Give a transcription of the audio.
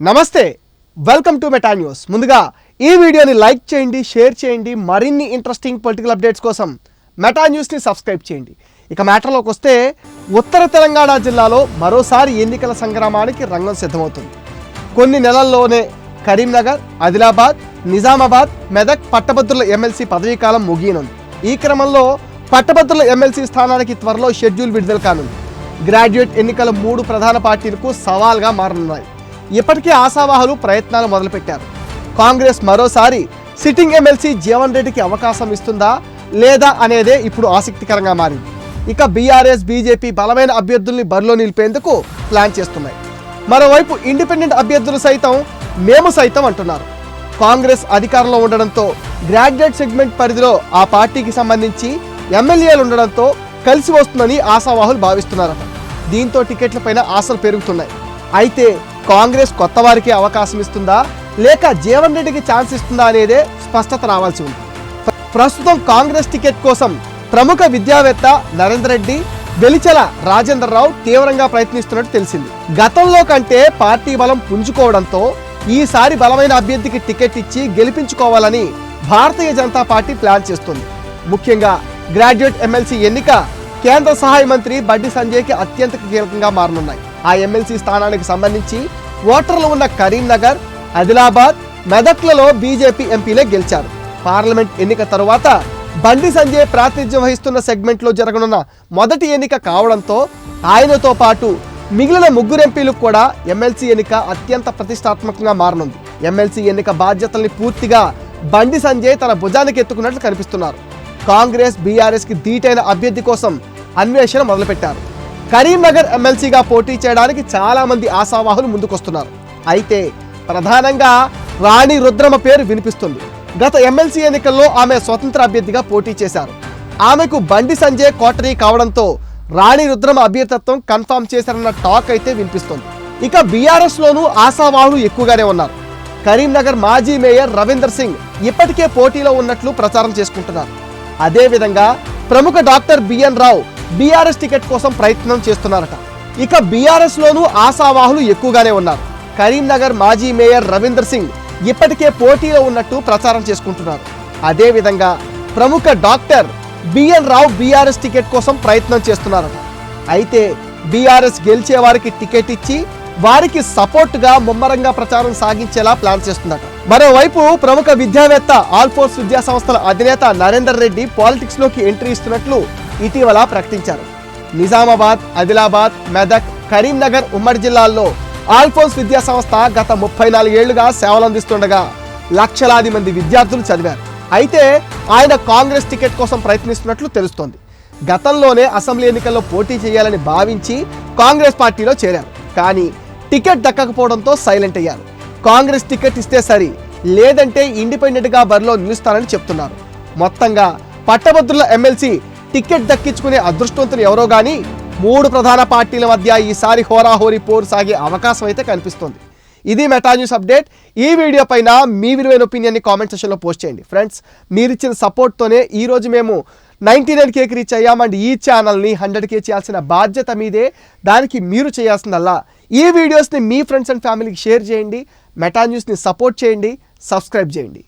నమస్తే welcome to meta news ముందుగా ఈ వీడియోని లైక్ చేయండి షేర్ చేయండి మరిన్ని ఇంట్రెస్టింగ్ పొలిటికల్ అప్డేట్స్ కోసం మెటా న్యూస్ని సబ్స్క్రైబ్ చేయండి. ఇక మ్యాటర్లోకి వస్తే ఉత్తర తెలంగాణ జిల్లాలో మరోసారి ఎన్నికల సంగ్రామానికి రంగం సిద్ధమవుతుంది. కొన్ని నెలల్లోనే కరీంనగర్ ఆదిలాబాద్ నిజామాబాద్ మెదక్ పట్టభద్రుల ఎమ్మెల్సీ పదవీ కాలం ముగియనుంది. ఈ క్రమంలో పట్టభద్రుల ఎమ్మెల్సీ స్థానానికి త్వరలో షెడ్యూల్ విడుదల కానుంది. గ్రాడ్యుయేట్ ఎన్నికల మూడు ప్రధాన పార్టీలకు సవాల్గా మారనున్నాయి. ఇప్పటికే ఆశావాహులు ప్రయత్నాలు మొదలుపెట్టారు. కాంగ్రెస్ మరోసారి సిట్టింగ్ ఎమ్మెల్సీ జీవన్ రెడ్డికి అవకాశం ఇస్తుందా లేదా అనేదే ఇప్పుడు ఆసక్తికరంగా మారింది. ఇక బీఆర్ఎస్ బీజేపీ బలమైన అభ్యర్థుల్ని బరిలో నిలిపేందుకు ప్లాన్ చేస్తున్నాయి. మరోవైపు ఇండిపెండెంట్ అభ్యర్థులు సైతం మేము సైతం అంటున్నారు. కాంగ్రెస్ అధికారంలో ఉండడంతో గ్రాడ్యుయేట్ సెగ్మెంట్ పరిధిలో ఆ పార్టీకి సంబంధించి ఎమ్మెల్యేలు ఉండడంతో కలిసి వస్తుందని ఆశావాహులు భావిస్తున్నారట. దీంతో టికెట్లపైన ఆశలు పెరుగుతున్నాయి. అయితే కాంగ్రెస్ కొత్త వారికి అవకాశం ఇస్తుందా? లేక జీవన్ రెడ్డికి ఛాన్స్ ఇస్తుందా అనేదే స్పష్టత రావాల్సి ఉంది. ప్రస్తుతం కాంగ్రెస్ టికెట్ కోసం ప్రముఖ విద్యావేత్త నరేంద్ర రెడ్డి వెలిచల రాజేంద్రరావు తీవ్రంగా ప్రయత్నిస్తున్నట్టు తెలిసింది. గతంలో కంటే పార్టీ బలం పుంజుకోవడంతో ఈసారి బలమైన అభ్యర్థికి టికెట్ ఇచ్చి గెలిపించుకోవాలని భారతీయ జనతా పార్టీ ప్లాన్ చేస్తుంది. ముఖ్యంగా గ్రాడ్యుయేట్ ఎమ్మెల్సీ ఎన్నిక కేంద్ర సహాయ మంత్రి బడ్డి సంజయ్కి అత్యంత కీలకంగా మారనున్నాయి. ఆ ఎమ్మెల్సీ స్థానానికి సంబంధించి ఓటర్లు ఉన్న కరీంనగర్ ఆదిలాబాద్ మెదక్లలో బీజేపీ ఎంపీలే గెలిచారు. పార్లమెంట్ ఎన్నిక తరువాత బండి సంజయ్ ప్రాతినిధ్యం వహిస్తున్న సెగ్మెంట్లో జరగనున్న మొదటి ఎన్నిక కావడంతో ఆయనతో పాటు మిగిలిన ముగ్గురు ఎంపీలు కూడా ఎమ్మెల్సీ ఎన్నిక అత్యంత ప్రతిష్టాత్మకంగా మారనుంది. ఎమ్మెల్సీ ఎన్నిక బాధ్యతల్ని పూర్తిగా బండి సంజయ్ తన భుజానికి ఎత్తుకున్నట్లు కనిపిస్తున్నారు. కాంగ్రెస్ బీఆర్ఎస్కి ధీటైన అభ్యర్థి కోసం అన్వేషణ మొదలుపెట్టారు. కరీంనగర్ ఎమ్మెల్సీగా పోటీ చేయడానికి చాలా మంది ఆశావాహులు ముందుకొస్తున్నారు. అయితే ప్రధానంగా రాణి రుద్రమ పేరు వినిపిస్తుంది. గత ఎమ్మెల్సీ ఎన్నికల్లో ఆమె స్వతంత్ర అభ్యర్థిగా పోటీ చేశారు. ఆమెకు బండి సంజయ్ కోటరీ కావడంతో రాణి రుద్రమ అభ్యర్థిత్వం కన్ఫర్మ్ చేశారన్న టాక్ అయితే వినిపిస్తుంది. ఇక బీఆర్ఎస్ లోనూ ఆశావాహులు ఎక్కువగానే ఉన్నారు. కరీంనగర్ మాజీ మేయర్ రవీందర్ సింగ్ ఇప్పటికే పోటీలో ఉన్నట్లు ప్రచారం చేసుకుంటున్నారు. అదేవిధంగా ప్రముఖ doctor B N Rao BRS ticket కోసం ప్రయత్నం చేస్తున్నారట. ఇక బీఆర్ఎస్ లోనూ ఆశావాహులు ఎక్కువగానే ఉన్నారు. కరీంనగర్ మాజీ మేయర్ రవీందర్ సింగ్ ఇప్పటికే పోటీలో ఉన్నట్టు ప్రచారం చేసుకుంటున్నారు. అదేవిధంగా ప్రముఖ doctor B N Rao BRS ticket కోసం ప్రయత్నం చేస్తున్నారట. అయితే బీఆర్ఎస్ గెలిచే వారికి టికెట్ ఇచ్చి వారికి సపోర్ట్గా ముమ్మరంగా ప్రచారం సాగించేలా ప్లాన్ చేస్తుందట. మరోవైపు ప్రముఖ విద్యావేత్త ఆల్ఫోర్స్ విద్యా సంస్థల అధినేత నరేందర్ రెడ్డి పాలిటిక్స్లోకి ఎంట్రీ ఇస్తున్నట్లు ఇటీవల ప్రకటించారు. నిజామాబాద్ ఆదిలాబాద్ మెదక్ కరీంనగర్ ఉమ్మడి జిల్లాల్లో ఆల్ఫోన్స్ విద్యా సంస్థ గత ముప్పై నాలుగేళ్ళుగా సేవలందిస్తుండగా లక్షలాది మంది విద్యార్థులు చదివారు. అయితే ఆయన కాంగ్రెస్ టికెట్ కోసం ప్రయత్నిస్తున్నట్లు తెలుస్తోంది. గతంలోనే అసెంబ్లీ ఎన్నికల్లో పోటీ చేయాలని భావించి కాంగ్రెస్ పార్టీలో చేరారు. కానీ టికెట్ దక్కకపోవడంతో సైలెంట్ అయ్యారు. కాంగ్రెస్ టికెట్ ఇస్తే సరి లేదంటే ఇండిపెండెంట్గా బరిలో నిలుస్తానని చెప్తున్నారు. మొత్తంగా పట్టభద్రుల ఎమ్మెల్సీ టికెట్ దక్కించుకునే అదృష్టవంతులు ఎవరో కానీ మూడు ప్రధాన పార్టీల మధ్య ఈసారి హోరాహోరీ పోరు సాగే అవకాశం అయితే కనిపిస్తుంది. ఇది మెటా న్యూస్ అప్డేట్. ఈ వీడియో పైన మీ విలువైన ఒపీనియన్ని కామెంట్ సెషన్లో పోస్ట్ చేయండి. ఫ్రెండ్స్ మీరు ఇచ్చిన సపోర్ట్తోనే ఈరోజు మేము నైంటీ నైన్ కేకి రీచ్ అయ్యాం అండ్ ఈ ఛానల్ని హండ్రెడ్ కే చేయాల్సిన బాధ్యత మీదే. దానికి మీరు చేయాల్సిందల్లా. ఈ వీడియోస్ని మీ ఫ్రెండ్స్ అండ్ ఫ్యామిలీకి షేర్ చేయండి. మెటా న్యూస్ని సపోర్ట్ చేయండి. సబ్స్క్రైబ్ చేయండి.